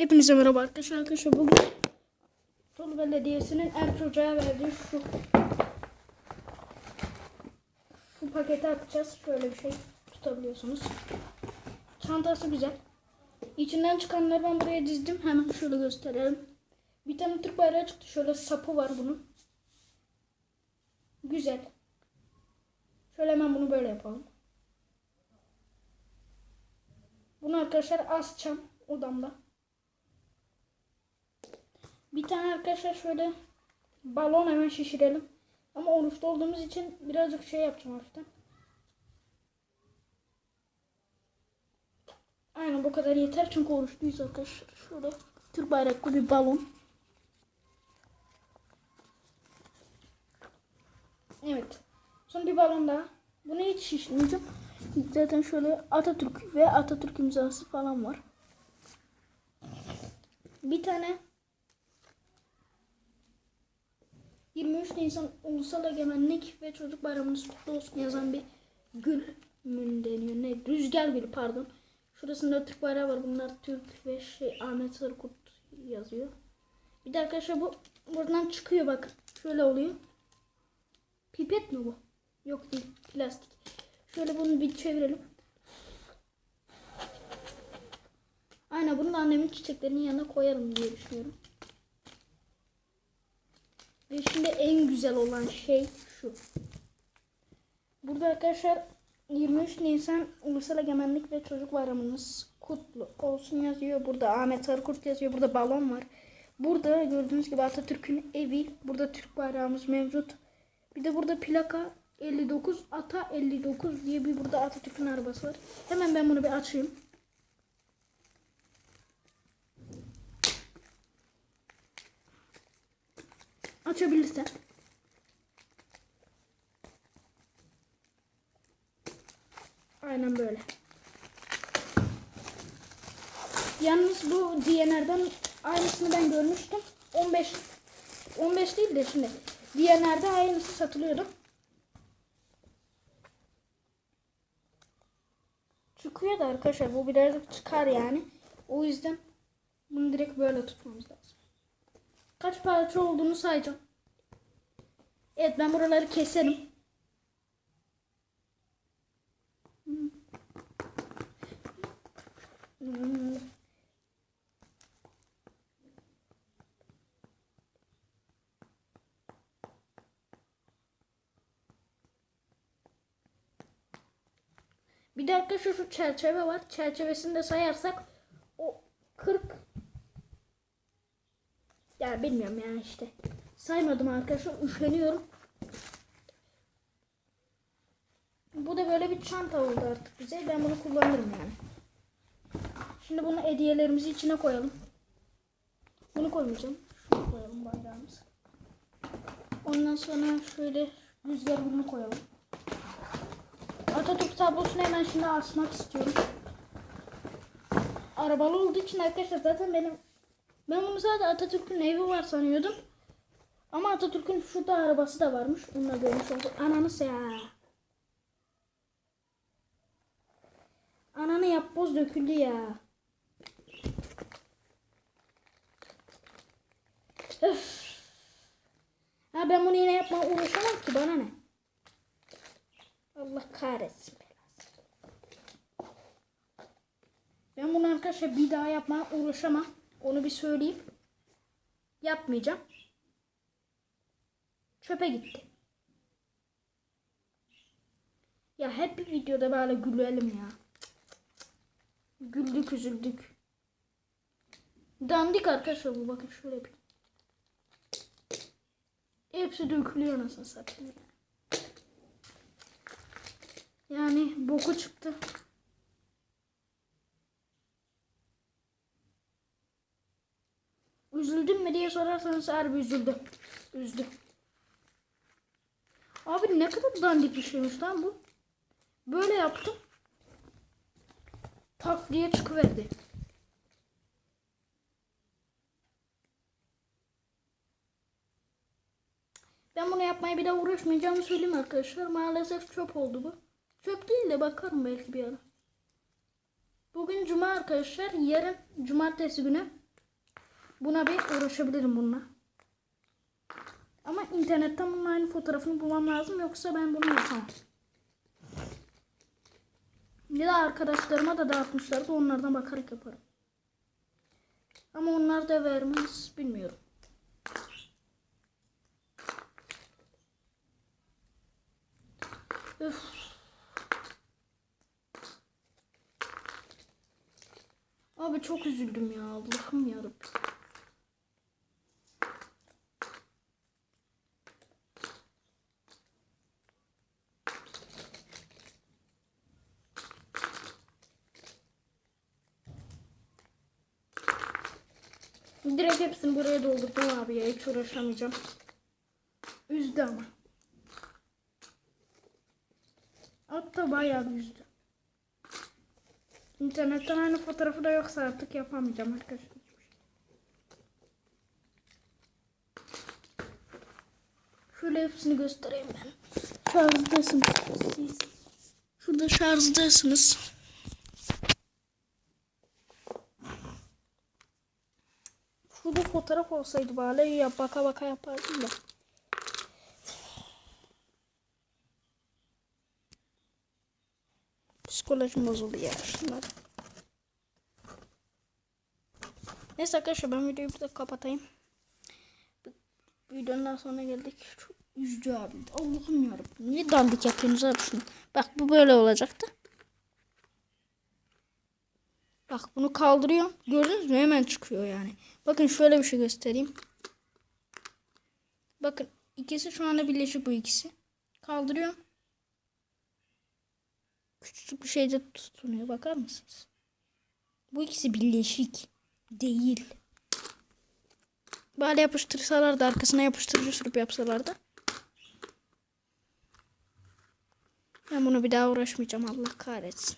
Hepinize merhaba arkadaşlar. Arkadaşlar bugün Tolu Belediyesi'nin er çocuğa verdiği şu şu paketi atacağız. Şöyle bir şey tutabiliyorsunuz. Çantası güzel. İçinden çıkanları ben buraya dizdim. Hemen şöyle gösterelim. Bir tane Türk bayrağı çıktı. Şöyle sapı var bunun. Güzel. Şöyle hemen bunu böyle yapalım. Bunu arkadaşlar asacağım odamda. Bir tane arkadaşlar şöyle balon hemen şişirelim. Ama oruçta olduğumuz için birazcık şey yapacağım hafiften. Aynen bu kadar yeter çünkü oruçluyuz arkadaşlar. Şöyle Türk bayraklı bir balon. Evet. Son bir balon daha. Bunu hiç şişirmeyeceğim. Zaten şöyle Atatürk ve Atatürk imzası falan var. Bir tane 23 Nisan Ulusal Egemenlik ve Çocuk Bayramınız kutlu olsun yazan bir gül mü deniyor. Ne? Rüzgar gülü pardon. Şurasında Türk bayrağı var. Bunlar Türk ve şey Ahmet Sarıkurt yazıyor. Bir de arkadaşlar bu buradan çıkıyor bakın. Şöyle oluyor. Pipet mi bu? Yok değil. Plastik. Şöyle bunu bir çevirelim. Aynen bunu da annemin çiçeklerinin yanına koyarım diye düşünüyorum. Ve şimdi en güzel olan şey şu. Burada arkadaşlar 23 Nisan Ulusal Egemenlik ve Çocuk Bayramınız kutlu olsun yazıyor. Burada Ahmet Sarıkurt yazıyor. Burada balon var. Burada gördüğünüz gibi Atatürk'ün evi. Burada Türk bayrağımız mevcut. Bir de burada plaka 59 Ata 59 diye bir burada Atatürk'ün arabası var. Hemen ben bunu bir açayım. Açabilirsen. Aynen böyle. Yalnız bu DNR'den aynısını ben görmüştüm. 15 15 değil de şimdi DNR'de aynısı satılıyordu. Çıkıyor da arkadaşlar bu birazcık çıkar yani. O yüzden bunu direkt böyle tutmamız lazım. Kaç parça olduğunu sayacağım. Evet ben buraları keserim. Bir de arkadaşlar şu çerçeve var. Çerçevesini de sayarsak o 40 ya bilmiyorum yani işte. Saymadım arkadaşlar. Üşeniyorum. Bu da böyle bir çanta oldu artık bize. Ben bunu kullanırım yani. Şimdi bunu hediyelerimizi içine koyalım. Bunu koymayacağım. Şunu koyalım bayrağımızı. Ondan sonra şöyle rüzgar gülünü koyalım. Atatürk tablosunu hemen şimdi asmak istiyorum. Arabalı olduğu için arkadaşlar zaten benim ben bunu sadece Atatürk'ün evi var sanıyordum. Ama Atatürk'ün şurada arabası da varmış. Onu da görmüş olduk. Ananı ya. Ananı yapboz döküldü ya. Öf. Ha ben bunu yine yapma uğraşamam ki bana ne? Allah kahretsin. Ben bunu arkadaşlar bir daha yapmaya uğraşamam. Onu bir söyleyeyim. Yapmayacağım. Çöpe gitti. Ya hep bir videoda böyle gülelim ya. Güldük üzüldük. Dandik arkadaşlar bu bakın şöyle bir. Hepsi dökülüyor nasıl satayım ya. Yani boku çıktı. Üzüldün mü diye sorarsanız harbi üzüldüm. Üzdü. Abi ne kadar dandik bir şeymiş lan bu. Böyle yaptım. Tak diye çıkıverdi. Ben bunu yapmaya bir daha uğraşmayacağımı söyleyeyim arkadaşlar. Maalesef çöp oldu bu. Çöp değil de bakarım belki bir ara. Bugün cuma arkadaşlar. Yarın cumartesi günü Buna bir uğraşabilirim bununla. Ama internetten bunun aynı fotoğrafını bulmam lazım yoksa ben bunu yapamam. Ya da arkadaşlarıma da dağıtmışlardı onlardan bakarak yaparım. Ama onlar da vermez bilmiyorum. Üf. Abi çok üzüldüm ya Allah'ım yarabbim. Direkt hepsini buraya doldurdum abi ya hiç uğraşamayacağım. Üzdü ama. Hatta bayağı üzdü. İnternetten aynı fotoğrafı da yoksa artık yapamayacağım arkadaşlar. Şöyle hepsini göstereyim ben. Şarjdasınız siz. Şurada şarjdasınız. Şurada fotoğraf olsaydı böyle ya baka baka yapardım da. Psikolojim bozuldu ya şunlar. Neyse arkadaşlar ben videoyu burada kapatayım. Videonun sonuna geldik. Çok üzücü abi. Allah'ım yarabbim. Niye dandik yapıyorsunuz abi şunu? Bak bu böyle olacaktı. Bak bunu kaldırıyorum. Gördünüz mü? Hemen çıkıyor yani. Bakın şöyle bir şey göstereyim. Bakın ikisi şu anda birleşik bu ikisi. Kaldırıyorum. Küçücük bir şeyde tutunuyor. Bakar mısınız? Bu ikisi birleşik. Değil. Böyle yapıştırsalar da arkasına yapıştırıcı sürüp yapsalar da. Ben bunu bir daha uğraşmayacağım. Allah kahretsin.